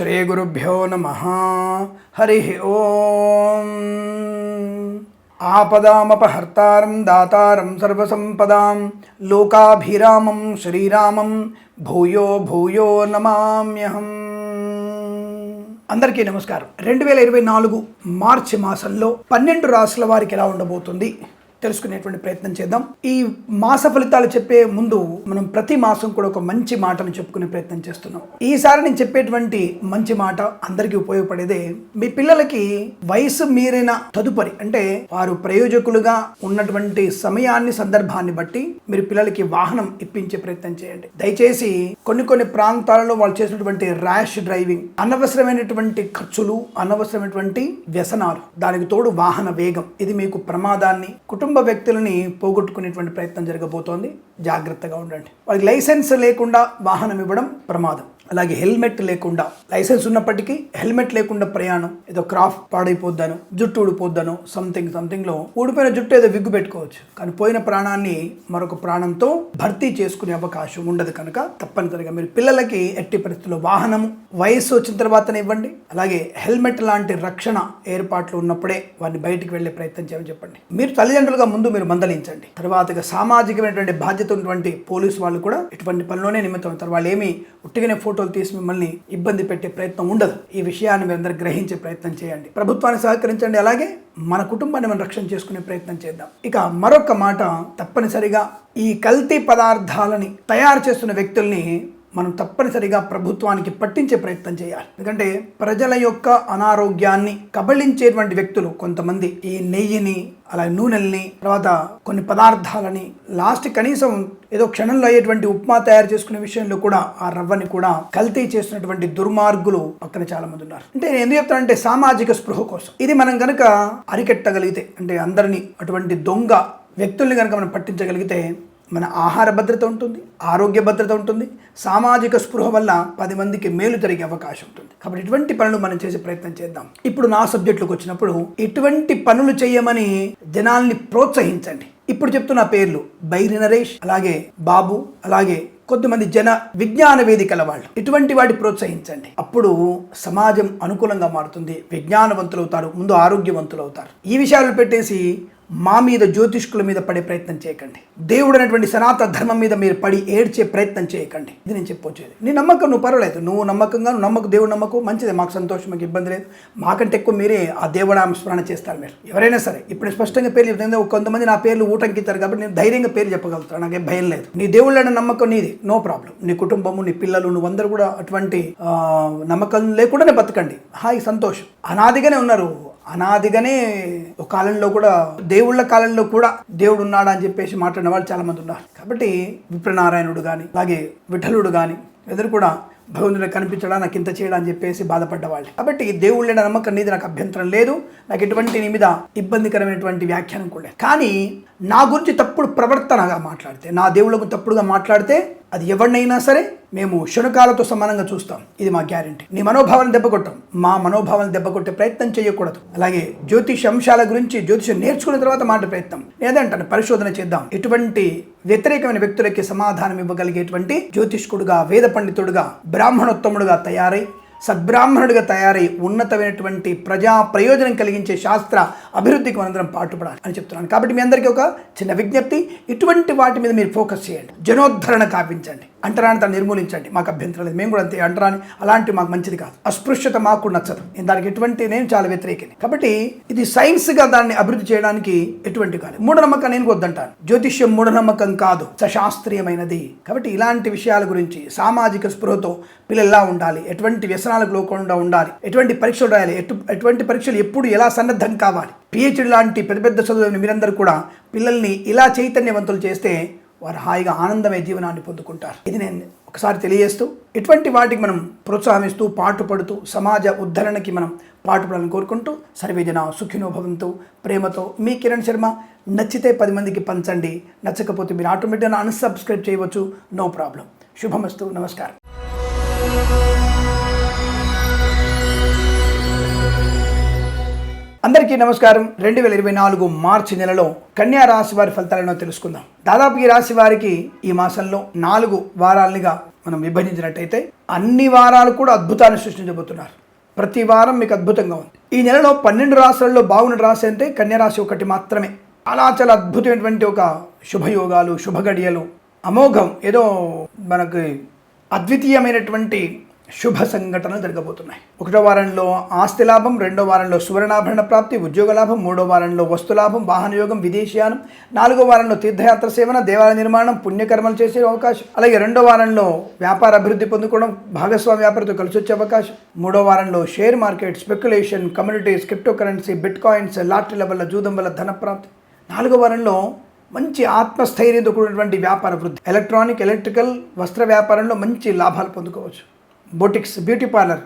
శ్రీగురుభ్యో నమ. హరి ఓం. ఆపదామపహర్తారం దాతారం సర్వసంపదాం. లోకాభిరామం శ్రీరామం. భూయో భూయో నమామ్యహం. అందరికీ నమస్కారం. రెండు వేల ఇరవై నాలుగు మార్చి మాసంలో పన్నెండు రాసుల వారికి ఎలా ఉండబోతుంది? తెలుసుకునేటువంటి ప్రయత్నం చేద్దాం. ఈ మాస ఫలితాలు చెప్పే ముందు మనం ప్రతి మాసం కూడా ఒక మంచి మాటను చెప్పుకునే ప్రయత్నం చేస్తున్నాం. ఈసారి నేను చెప్పేటువంటి మంచి మాట అందరికీ ఉపయోగపడేదే మీ పిల్లలకి వయసు మీరిన తదుపరి అంటే వారు ప్రయోజకులుగా ఉన్నటువంటి సమయాన్ని సందర్భాన్ని బట్టి మీరు పిల్లలకి వాహనం ఇప్పించే ప్రయత్నం చేయండి. దయచేసి కొన్ని కొన్ని ప్రాంతాలలో వాళ్ళు చేసినటువంటి ర్యాష్ డ్రైవింగ్ అనవసరమైనటువంటి ఖర్చులు అనవసరమైనటువంటి వ్యసనాలు దానికి తోడు వాహన వేగం ఇది మీకు ప్రమాదాన్ని కుటుంబ కుటుంబ వ్యక్తులని పోగొట్టుకునేటువంటి ప్రయత్నం జరగబోతోంది. జాగ్రత్తగా ఉండండి. వాళ్ళకి లైసెన్స్ లేకుండా వాహనం ఇవ్వడం ప్రమాదం. అలాగే హెల్మెట్ లేకుండా లైసెన్స్ ఉన్నప్పటికీ హెల్మెట్ లేకుండా ప్రయాణం ఏదో క్రాఫ్ట్ పాడైపోద్దాను జుట్టు ఊడిపోద్దాను సంథింగ్ సంథింగ్లో ఊడిపోయిన జుట్టు ఏదో విగ్గు పెట్టుకోవచ్చు. కానీ పోయిన ప్రాణాన్ని మరొక ప్రాణంతో భర్తీ చేసుకునే అవకాశం ఉండదు కనుక తప్పనిసరిగా మీరు పిల్లలకి ఎట్టి పరిస్థితుల్లో వాహనం వయస్సు వచ్చిన తర్వాతనే ఇవ్వండి. అలాగే హెల్మెట్ లాంటి రక్షణ ఏర్పాట్లు ఉన్నప్పుడే వారిని బయటికి వెళ్ళే ప్రయత్నం చేయమని చెప్పండి. మీరు తల్లిదండ్రులుగా ముందు మీరు మందలించండి. తర్వాతగా సామాజికమైనటువంటి బాధ్యత ఉన్నటువంటి పోలీసు వాళ్ళు కూడా ఇటువంటి పనిలోనే నిమిత్తం అవుతారు వాళ్ళు ఏమి ఉట్టిగానే ఫోటోలు తీసి మిమ్మల్ని ఇబ్బంది పెట్టే ప్రయత్నం ఉండదు. ఈ విషయాన్ని మీరందరూ గ్రహించే ప్రయత్నం చేయండి. ప్రభుత్వాన్ని సహకరించండి. అలాగే మన కుటుంబాన్ని మనం రక్షణ చేసుకునే ప్రయత్నం చేద్దాం. ఇక మరొక మాట తప్పనిసరిగా ఈ కల్తీ పదార్థాలని తయారు చేస్తున్న వ్యక్తుల్ని మనం తప్పనిసరిగా ప్రభుత్వానికి పట్టించే ప్రయత్నం చేయాలి. ఎందుకంటే ప్రజల యొక్క అనారోగ్యాన్ని కబళించేటువంటి వ్యక్తులు కొంతమంది. ఈ నెయ్యిని అలాగే నూనెల్ని తర్వాత కొన్ని పదార్థాలని లాస్ట్ కనీసం ఏదో క్షణంలో అయ్యేటువంటి ఉప్మా తయారు చేసుకునే విషయంలో కూడా ఆ రవ్వని కూడా కల్తీ చేస్తున్నటువంటి దుర్మార్గులు పక్కన చాలా మంది ఉన్నారు. అంటే నేను ఎందుకు చెప్తానంటే సామాజిక స్పృహ కోసం. ఇది మనం కనుక అరికెట్టగలిగితే అంటే అందరినీ అటువంటి దొంగ వ్యక్తుల్ని కనుక మనం పట్టించగలిగితే మన ఆహార భద్రత ఉంటుంది ఆరోగ్య భద్రత ఉంటుంది సామాజిక స్పృహ వల్ల పది మందికి మేలు జరిగే అవకాశం ఉంటుంది. కాబట్టి ఇటువంటి పనులు మనం చేసే ప్రయత్నం చేద్దాం. ఇప్పుడు నా సబ్జెక్టులకు వచ్చినప్పుడు ఇటువంటి పనులు చేయమని జనాల్ని ప్రోత్సహించండి. ఇప్పుడు చెప్తున్న పేర్లు బైరి నరేష్ అలాగే బాబు అలాగే కొద్దిమంది జన విజ్ఞాన వేదికల వాళ్ళు. ఇటువంటి వాటి ప్రోత్సహించండి. అప్పుడు సమాజం అనుకూలంగా మారుతుంది విజ్ఞానవంతులు అవుతారు ముందు ఆరోగ్యవంతులు అవుతారు ఈ విషయాలు పెట్టేసి మా మీద జ్యోతిష్కుల మీద పడే ప్రయత్నం చేయకండి. దేవుడు అనేటువంటి సనాతన ధర్మం మీద మీరు పడి ఏడ్చే ప్రయత్నం చేయకండి. ఇది నేను చెప్పొచ్చేది. నీ నమ్మకం నువ్వు పర్వాలేదు. నువ్వు నమ్మకంగా నువ్వు నమ్మకు దేవుడు నమ్మకు మంచిదే. మాకు సంతోషం మాకు ఇబ్బంది లేదు. మాకంటే ఎక్కువ మీరే ఆ దేవుడు స్మరణ చేస్తారు మీరు. ఎవరైనా సరే ఇప్పుడు స్పష్టంగా పేర్లు చెప్తాను. కొంతమంది నా పేర్లు ఊటంకిస్తారు కాబట్టి నేను ధైర్యంగా పేరు చెప్పగలుగుతాను. నాకేం భయం లేదు. నీ దేవుళ్ళని నమ్మకం నీది. No problem. నీ కుటుంబము నీ పిల్లలు నువ్వందరూ కూడా అటువంటి నమ్మకం లేకుండానే బతకండి. హాయ్ సంతోషం. అనాదిగానే ఉన్నారు. అనాదిగానే ఒక కాలంలో కూడా దేవుళ్ళ కాలంలో కూడా దేవుడు ఉన్నాడా అని చెప్పేసి మాట్లాడిన వాళ్ళు చాలా మంది ఉన్నారు. కాబట్టి విప్రనారాయణుడు కానీ అలాగే విఠలుడు కానీ ఎదురు కూడా భగవంతుడు కనిపించడా నాకు ఇంత చేయడా అని చెప్పేసి బాధపడ్డవాళ్ళు. కాబట్టి దేవుళ్ళైన నమ్మకం నీది నాకు అభ్యంతరం లేదు. నాకు ఎటువంటి నీ మీద ఇబ్బందికరమైనటువంటి వ్యాఖ్యానం కూడా లేదు. కానీ నా గురించి తప్పుడు ప్రవర్తనగా మాట్లాడితే నా దేవుళ్ళకు తప్పుడుగా మాట్లాడితే అది ఎవరినైనా సరే మేము శునకాలతో సమానంగా చూస్తాం. ఇది మా గ్యారంటీ. నీ మనోభావాలను దెబ్బకొట్టాం. మా మనోభావాలను దెబ్బకొట్టే ప్రయత్నం చేయకూడదు. అలాగే జ్యోతిష అంశాల గురించి జ్యోతిషం నేర్చుకున్న తర్వాత మాట ప్రయత్నం. నేనంటాను పరిశోధన చేద్దాం. ఎటువంటి వ్యతిరేకమైన వ్యక్తులకి సమాధానం ఇవ్వగలిగేటువంటి జ్యోతిష్కుడుగా వేద పండితుడుగా బ్రాహ్మణోత్తముడుగా తయారై సద్బ్రాహ్మణుడిగా తయారై ఉన్నతమైనటువంటి ప్రజా ప్రయోజనం కలిగించే శాస్త్ర అభివృద్ధికి మనందరం పాటుపడాలి అని చెప్తున్నాను. కాబట్టి మీ అందరికీ ఒక చిన్న విజ్ఞప్తి. ఇటువంటి వాటి మీద మీరు ఫోకస్ చేయండి. జనోద్ధరణ కాపించండి అంటరాని తను నిర్మూలించండి. మాకు అభ్యంతరం లేదు. మేము కూడా అంతే. అంటరాని అలాంటి మాకు మంచిది కాదు. అస్పృశ్యత మాకు నచ్చదు. నేను దానికి ఎటువంటి నేను చాలా వ్యతిరేకిని. కాబట్టి ఇది సైన్స్గా దాన్ని అభివృద్ధి చేయడానికి ఎటువంటి కాదు. మూఢనమ్మకం నేను వద్దంటాను. జ్యోతిష్యం మూఢనమ్మకం కాదు. సశాస్త్రీయమైనది. కాబట్టి ఇలాంటి విషయాల గురించి సామాజిక స్పృహతో పిల్లలు ఎలా ఉండాలి. ఎటువంటి వ్యసనాలకు లోకుండా ఉండాలి. ఎటువంటి పరీక్షలు రాయాలి. ఎటు ఎటువంటి పరీక్షలు ఎప్పుడు ఎలా సన్నద్ధం కావాలి. పిహెచ్డి లాంటి పెద్ద పెద్ద చదువుని మీరందరూ కూడా పిల్లల్ని ఇలా చైతన్యవంతులు చేస్తే వారు హాయిగా ఆనందమే జీవనాన్ని పొందుకుంటారు. ఇది నేను ఒకసారి తెలియజేస్తూ ఇటువంటి వాటికి మనం ప్రోత్సాహిస్తూ పాటుపడుతూ సమాజ ఉద్ధరణకి మనం పాటుపడాలని కోరుకుంటూ సర్వేజన సుఖినో భవంతు. ప్రేమతో మీ కిరణ్ శర్మ నచ్చితే పది మందికి పంచండి. నచ్చకపోతే మీరు ఆటోమేటిక్గా అన్సబ్స్క్రైబ్ చేయవచ్చు. No problem. శుభమస్తు. నమస్కారం. అందరికీ నమస్కారం. రెండు వేల ఇరవై నాలుగు మార్చి నెలలో కన్యా రాశి వారి ఫలితాలను తెలుసుకుందాం. దాదాపు ఈ రాశి వారికి ఈ మాసంలో నాలుగు వారాలుగా మనం విభజించినట్టయితే అన్ని వారాలు కూడా అద్భుతాన్ని సృష్టించబోతున్నారు. ప్రతి వారం మీకు అద్భుతంగా ఉంది. ఈ నెలలో పన్నెండు రాశులలో బాగున్న రాశి అంటే కన్యా రాశి ఒకటి మాత్రమే. చాలా చాలా అద్భుతమైనటువంటి ఒక శుభయోగాలు శుభగడియలు అమోఘం ఏదో మనకి అద్వితీయమైనటువంటి శుభ సంఘటనలు జరగబోతున్నాయి. ఒకటో వారంలో ఆస్తి లాభం రెండో వారంలో సువర్ణాభరణ ప్రాప్తి ఉద్యోగ లాభం మూడో వారంలో వస్తు లాభం వాహన విదేశీయానం నాలుగో వారంలో తీర్థయాత్ర సేవన దేవాలయ నిర్మాణం పుణ్యకర్మలు చేసే అవకాశం అలాగే రెండో వారంలో వ్యాపార అభివృద్ధి పొందుకోవడం భాగస్వామి వ్యాపారితో కలిసి వచ్చే అవకాశం మూడో వారంలో share market speculation communities cryptocurrency bitcoins లాటరీల వల్ల జూదం వల్ల ధన ప్రాప్తి. నాలుగో వారంలో మంచి ఆత్మస్థైర్యంతో కూడినటువంటి వ్యాపార వృద్ధి ఎలక్ట్రానిక్ ఎలక్ట్రికల్ వస్త్ర వ్యాపారంలో మంచి లాభాలు పొందుకోవచ్చు. Boutiques beauty parlour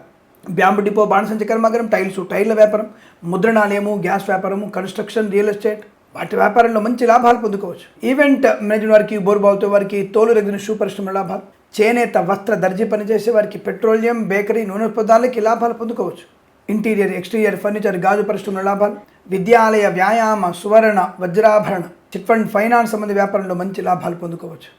bamboo depot బాణసంచ కర్మాగారం టైల్స్ టైర్ల వ్యాపారం ముద్రణాలయము గ్యాస్ వ్యాపారము కన్స్ట్రక్షన్ రియల్ ఎస్టేట్ వాటి వ్యాపారంలో మంచి లాభాలు పొందుకోవచ్చు. ఈవెంట్ మేనేజ్మెంట్ వారికి బోర్బావుతో వారికి తోలు రెగ్గిన షూ పరిశ్రమ లాభాలు చేనేత వస్త్ర దర్జీ పనిచేసే వారికి పెట్రోలియం బేకరీ నూనె పదార్థాలకి లాభాలు పొందుకోవచ్చు. ఇంటీరియర్ ఎక్స్టీరియర్ ఫర్నిచర్ గాజు పరిశ్రమ లాభాలు విద్యాలయ వ్యాయామ సువర్ణ వజ్రాభరణ చిట్ ఫండ్ ఫైనాన్స్ సంబంధ వ్యాపారంలో మంచి లాభాలు పొందుకోవచ్చు.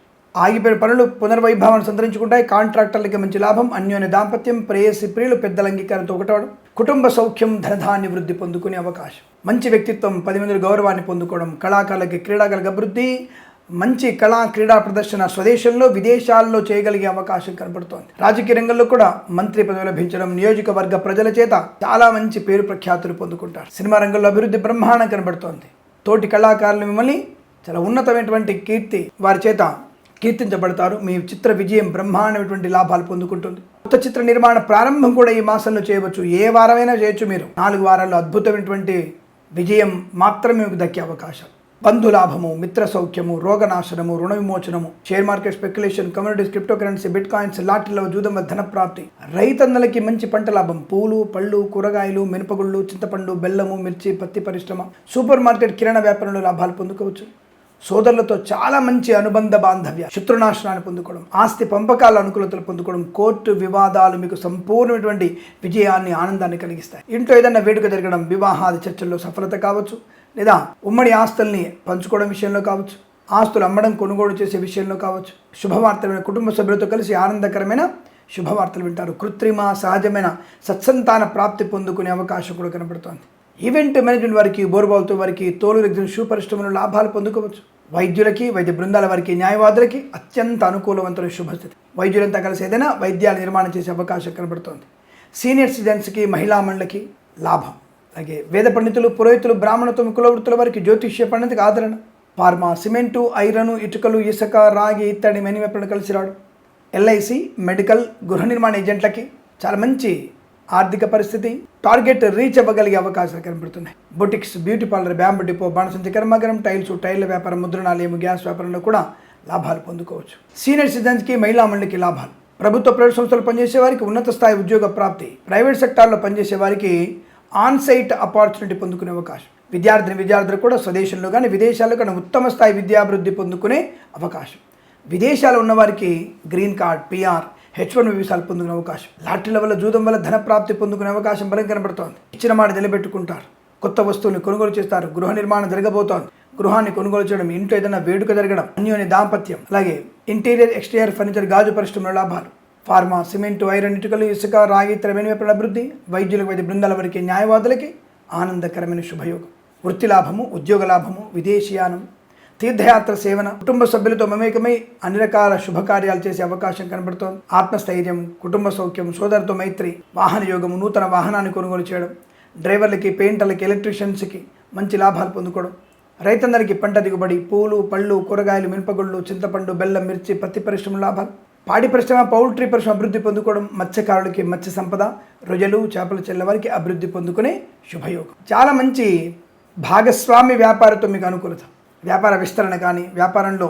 ఆగిపోయిన పనులు పునర్వైభవాన్ని సంతరించుకుంటాయి. కాంట్రాక్టర్లకి మంచి లాభం అన్యోన్య దాంపత్యం ప్రేయసి ప్రియులు పెద్దల అంగీకారంతో ఒకటవడం. కుటుంబ సౌఖ్యం ధనధాన్య వృద్ధి పొందుకునే అవకాశం. మంచి వ్యక్తిత్వం పది మంది గౌరవాన్ని పొందుకోవడం కళాకారులకి క్రీడాకారులకు అభివృద్ధి మంచి కళా క్రీడా ప్రదర్శన స్వదేశంలో విదేశాల్లో చేయగలిగే అవకాశం కనబడుతోంది. రాజకీయ రంగంలో కూడా మంత్రి పదవి లభించడం నియోజకవర్గ ప్రజల చేత చాలా మంచి పేరు ప్రఖ్యాతులు పొందుకుంటారు. సినిమా రంగంలో అభివృద్ధి బ్రహ్మాండం కనబడుతోంది. తోటి కళాకారులు మిమ్మల్ని చాలా ఉన్నతమైనటువంటి కీర్తి వారి చేత కీర్తించబడతారు. మీ చిత్ర విజయం బ్రహ్మాండమైనటువంటి లాభాలు పొందుకుంటుంది. కొత్త చిత్ర నిర్మాణ ప్రారంభం కూడా ఈ మాసంలో చేయవచ్చు. ఏ వారమైనా చేయొచ్చు మీరు. నాలుగు వారాల్లో అద్భుతమైనటువంటి విజయం మాత్రమే మీకు దక్కే అవకాశం. బంధులాభము మిత్ర సౌఖ్యము రోగనాశనము రుణ విమోచనము share market speculation communities cryptocurrency bitcoins లాటరీలో జూదం ధన ప్రాప్తి. రైతన్నలకి మంచి పంట లాభం. పూలు పళ్ళు కూరగాయలు మినపగుళ్ళు చింతపండు బెల్లము మిర్చి పత్తి పరిశ్రమ సూపర్ మార్కెట్ కిరాణా వ్యాపారంలో లాభాలు పొందుకోవచ్చు. సోదరులతో చాలా మంచి అనుబంధ బాంధవ్య శత్రునాశనాన్ని పొందుకోవడం ఆస్తి పంపకాల అనుకూలతలు పొందుకోవడం కోర్టు వివాదాలు మీకు సంపూర్ణమైనటువంటి విజయాన్ని ఆనందాన్ని కలిగిస్తాయి. ఇంట్లో ఏదైనా వేడుక జరగడం వివాహాది చర్చల్లో సఫలత కావచ్చు లేదా ఉమ్మడి ఆస్తుల్ని పంచుకోవడం విషయంలో కావచ్చు ఆస్తులు అమ్మడం కొనుగోలు చేసే విషయంలో కావచ్చు శుభవార్తలైన కుటుంబ సభ్యులతో కలిసి ఆనందకరమైన శుభవార్తలు వింటారు. కృత్రిమ సహజమైన సత్సంతాన ప్రాప్తి పొందుకునే అవకాశం కూడా కనబడుతోంది. ఈవెంట్ మేనేజ్మెంట్ వారికి బోర్బాల్తో వారికి తోలు రెగ్జిన్ షూ పరిశ్రమలో లాభాలు పొందుకోవచ్చు. వైద్యులకి వైద్య బృందాల వారికి న్యాయవాదులకి అత్యంత అనుకూలవంతమైన శుభస్థితి. వైద్యులంతా కలిసి ఏదైనా వైద్యాలు నిర్మాణం చేసే అవకాశం కనబడుతోంది. సీనియర్ సిటిజన్స్కి మహిళా మండలికి లాభం. అలాగే వేద పండితులు పురోహితులు బ్రాహ్మణత్వం కులవృత్తుల వారికి జ్యోతిష్య పండితులకు ఆదరణ. ఫార్మా సిమెంటు ఐరను ఇటుకలు ఇసుక రాగి ఇత్తడి మెని వెప్పలను కలిసి రాడు ఎల్ఐసి మెడికల్ గృహ నిర్మాణ ఏజెంట్లకి చాలా మంచి ఆర్థిక పరిస్థితి. టార్గెట్ రీచ్ అవ్వగలిగే అవకాశాలు కనబడుతున్నాయి. Boutiques beauty parlour bamboo depot బాణసంచి కర్మాగారం టైల్స్ టైర్ల వ్యాపారం ముద్రణాలయం గ్యాస్ వ్యాపారంలో కూడా లాభాలు పొందుకోవచ్చు. సీనియర్ సిటిజన్స్కి మహిళా మండలికి లాభాలు. ప్రభుత్వ ప్రైవేట్ సంస్థలు పనిచేసే వారికి ఉన్నత స్థాయి ఉద్యోగ ప్రాప్తి. ప్రైవేట్ సెక్టార్లో పనిచేసే వారికి ఆన్ సైట్ పొందుకునే అవకాశం. విద్యార్థిని విద్యార్థులు కూడా స్వదేశంలో కానీ విదేశాల్లో కానీ ఉత్తమ స్థాయి విద్యాభివృద్ధి పొందుకునే అవకాశం. విదేశాలు ఉన్నవారికి green card PR H one వీసాలు పొందుకునే అవకాశం. లాటరీల వల్ల జూదం వల్ల ధన ప్రాప్తి పొందుకునే అవకాశం బలం కనబడుతోంది. ఇచ్చిన మాట నిలబెట్టుకుంటారు. కొత్త వస్తువులు కొనుగోలు చేస్తారు. గృహ నిర్మాణం జరగబోతోంది. గృహాన్ని కొనుగోలు చేయడం ఇంట్లో ఏదైనా వేడుక జరగడం అన్యోని దాంపత్యం అలాగే ఇంటీరియర్ ఎక్స్టీరియర్ ఫర్నిచర్ గాజు పరిశ్రమల లాభాలు. ఫార్మా సిమెంట్ ఐరన్ ఇటుకలు ఇసుక రాగి తరమైన వెనువైపుల అభివృద్ధి వైద్యులకు వైద్య బృందాల వరకు న్యాయవాదులకి ఆనందకరమైన శుభయోగం. వృత్తి లాభము ఉద్యోగ లాభము విదేశీయానం తీర్థయాత్ర సేవన కుటుంబ సభ్యులతో మమేకమై అన్ని రకాల శుభకార్యాలు చేసే అవకాశం కనబడుతోంది. ఆత్మస్థైర్యం కుటుంబ సౌఖ్యం సోదరుతో మైత్రి వాహన యోగము నూతన వాహనాన్ని కొనుగోలు చేయడం డ్రైవర్లకి పెయింటర్లకి ఎలక్ట్రీషియన్స్కి మంచి లాభాలు పొందుకోవడం. రైతందరికీ పంట దిగుబడి పూలు పళ్ళు కూరగాయలు మినపగుళ్ళు చింతపండు బెల్లం మిర్చి పత్తి పరిశ్రమ లాభాలు. పాడి పరిశ్రమ పౌల్ట్రీ పరిశ్రమ అభివృద్ధి పొందుకోవడం మత్స్యకారులకి మత్స్య సంపద రొయ్యలు చేపలు చెల్లవారికి అభివృద్ధి పొందుకునే శుభయోగం. చాలా మంచి భాగస్వామి వ్యాపారంతో మీకు అనుకూలత. వ్యాపార విస్తరణ కానీ వ్యాపారంలో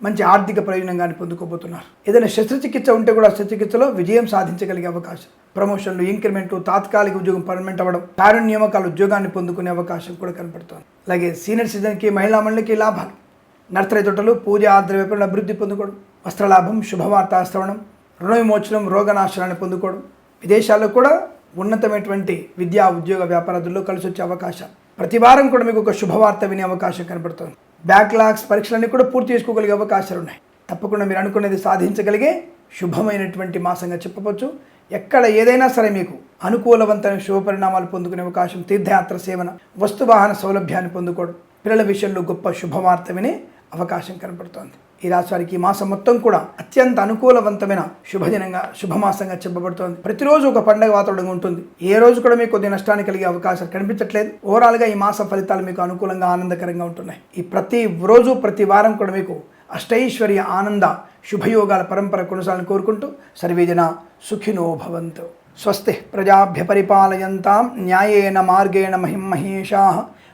మంచి ఆర్థిక ప్రయోజనం కానీ పొందుకోబోతున్నారు. ఏదైనా శస్త్రచికిత్స ఉంటే కూడా శస్త్రచికిత్సలో విజయం సాధించగలిగే అవకాశం. ప్రమోషన్లు ఇంక్రిమెంట్ తాత్కాలిక ఉద్యోగం పర్మనెంట్ అవ్వడం కారుణ్య నియామకాల ఉద్యోగాన్ని పొందుకునే అవకాశం కూడా కనపడుతుంది అలాగే సీనియర్ సిటిజన్కి మహిళా మండలికి లాభాలు. నర్సరీ తోటలు పూజ ఆద్ర వ్యాపారంలో అభివృద్ధి పొందుకోవడం వస్త్రలాభం శుభవార్త శ్రవణం రుణ విమోచనం రోగనాశనాన్ని పొందుకోవడం. విదేశాల్లో కూడా ఉన్నతమైనటువంటి విద్యా ఉద్యోగ వ్యాపారాదుల్లో కలిసి వచ్చే అవకాశం. ప్రతి వారం కూడా మీకు ఒక శుభవార్త వినే అవకాశం కనబడుతుంది. బ్యాక్లాగ్స్ పరీక్షలన్నీ కూడా పూర్తి చేసుకోగలిగే అవకాశాలు ఉన్నాయి. తప్పకుండా మీరు అనుకునేది సాధించగలిగే శుభమైనటువంటి మాసంగా చెప్పవచ్చు. ఎక్కడ ఏదైనా సరే మీకు అనుకూలవంతమైన శుభ పరిణామాలు పొందుకునే అవకాశం తీర్థయాత్ర సేవన వస్తువాహన సౌలభ్యాన్ని పొందుకోవడం పిల్లల విషయంలో గొప్ప శుభవార్త వినే అవకాశం కనబడుతోంది ఈ రాశి వారికి ఈ మాసం మొత్తం కూడా అత్యంత అనుకూలవంతమైన శుభదినంగా శుభమాసంగా చెప్పబడుతోంది. ప్రతిరోజు ఒక పండగ వాతావరణం ఉంటుంది. ఏ రోజు కూడా మీకు కొద్ది నష్టాన్ని కలిగే అవకాశం కనిపించట్లేదు. ఓవరాల్గా ఈ మాస ఫలితాలు మీకు అనుకూలంగా ఆనందకరంగా ఉంటున్నాయి. ఈ ప్రతి రోజు ప్రతి వారం కూడా మీకు అష్టైశ్వర్య ఆనంద శుభయోగాల పరంపర కొనసాగాలని కోరుకుంటూ సర్వేజన సుఖినో భవంతు. స్వస్తి ప్రజాభ్య పరిపాలయంతాం న్యాయేన మార్గేణ మహిం మహేషా.